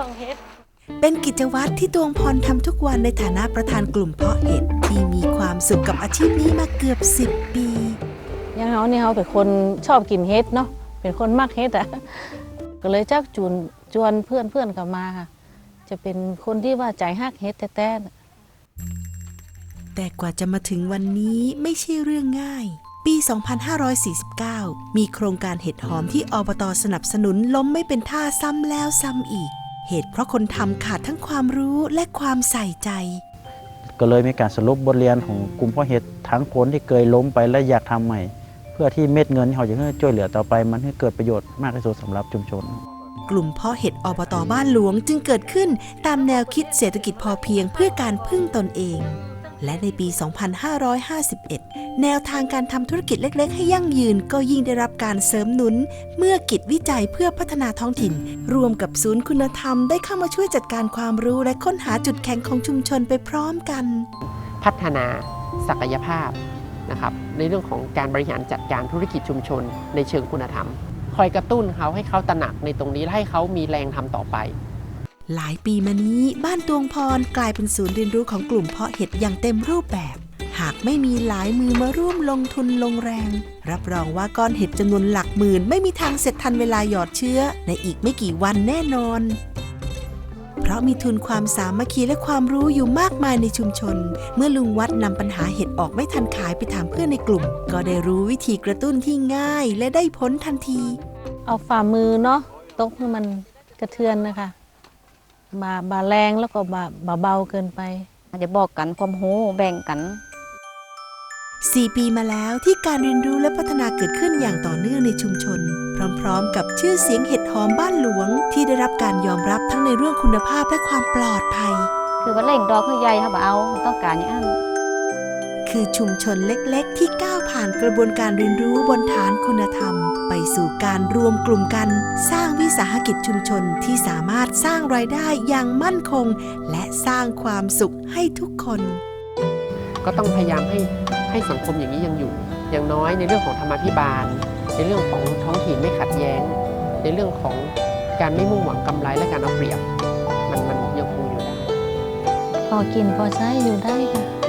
ส่องเฮ็ด เป็นกิจวัตรที่ตวงพรทำทุกวันในฐานะประธานกลุ่มเพาะเห็ดที่มีความสุขกับอาชีพนี้มาเกือบ 10 ปีอย่างเฮานี่เฮาเป็นคนชอบกินเฮ็ดเนาะเป็นคนมักเฮ็ดอะก็เลยจักจูนจวนเพื่อนเพื่อนๆกลับมาค่ะ จะเป็นคนที่ว่าใจฮักเฮ็ดแท้ๆน่ะแต่กว่าจะมาถึงวันนี้ไม่ใช่เรื่องง่าย ปี 2549 มีโครงการเห็ดหอมที่อบตสนับสนุนล้มไม่เป็นท่าซ้ำแล้วซ้ำอีก เหตุเพราะคนทำขาดทั้งความรู้และความใส่ใจ ก็เลยมีการสรุปบทเรียนของกลุ่มพ่อเห็ดทั้งคนที่เคยล้มไปและอยากทำใหม่ เพื่อที่เม็ดเงินที่เขาจะให้ช่วยเหลือต่อไป มันให้เกิดประโยชน์มากที่สุดสำหรับชุมชนกลุ่มเพาะเห็ดอบตบ้านหลวงจึงเกิดขึ้นตามแนวคิดเศรษฐกิจพอเพียงเพื่อการพึ่งตนเอง และในปี 2551 แนวทางการทำธุรกิจเล็ก ๆ ให้ยั่งยืนก็ยิ่งได้รับการเสริมหนุน เมื่อกิจวิจัยเพื่อพัฒนาท้องถิ่น รวมกับศูนย์คุณธรรมได้เข้ามาช่วยจัดการความรู้และค้นหาจุดแข็งของชุมชนไปพร้อมกัน พัฒนาศักยภาพนะครับในเรื่องของการบริหารจัดการธุรกิจชุมชน ในเชิงคุณธรรม คอยกระตุ้นเขาให้เขาตระหนักในตรงนี้และให้เขามีแรงทำต่อไป หลายปีมานี้บ้านตวงพรกลายเป็นศูนย์เรียนรู้ของกลุ่มเพาะเห็ดอย่างเต็มรูปแบบ หากไม่มีหลายมือมาร่วมลงทุนลงแรง รับรองว่าก้อนเห็ดจำนวนหลักหมื่น ไม่มีทางเสร็จทันเวลาหยอดเชื้อ ในอีกไม่กี่วันแน่นอน เพราะมีทุนความสามัคคีและความรู้อยู่มากมายในชุมชน เมื่อลุงวัดนำปัญหาเห็ดออกไม่ทันขายไปถามเพื่อนในกลุ่ม ก็ได้รู้วิธีกระตุ้นที่ง่ายและได้ผลทันที เอาฝ่ามือเนาะตกให้มันกระเทือนนะคะ บาบาแรงแล้วก็บาบาเบาเกินไปจะบอกกันความรู้แบ่งกัน 4 ปีมาแล้วที่การเรียนรู้และพัฒนาเกิดขึ้นอย่างต่อเนื่องในชุมชน พร้อมๆ กับชื่อเสียงเห็ดหอมบ้านหลวง ที่ได้รับการยอมรับทั้งในเรื่องคุณภาพและความปลอดภัย คือว่าเล่งดอกคือใหญ่เขาบอกเอาต้องการอย่างนั้น คือชุมชนเล็กๆ ที่ก้าวผ่านกระบวนการเรียนรู้บนฐานคุณธรรม ไปสู่การรวมกลุ่มกัน สร้างวิสาหกิจชุมชนที่สามารถสร้างรายได้อย่างมั่นคง และสร้างความสุขให้ทุกคน ก็ต้องพยายามให้ให้สังคมอย่างนี้ยังอยู่ อย่างน้อยในเรื่องของธรรมาภิบาล ในเรื่องของท้องถิ่นไม่ขัดแย้ง ในเรื่องของการไม่มุ่งหวังกำไรและการเอาเปรียบ มันมันยังคงอยู่ได้ พอกินพอใช้อยู่ได้ค่ะ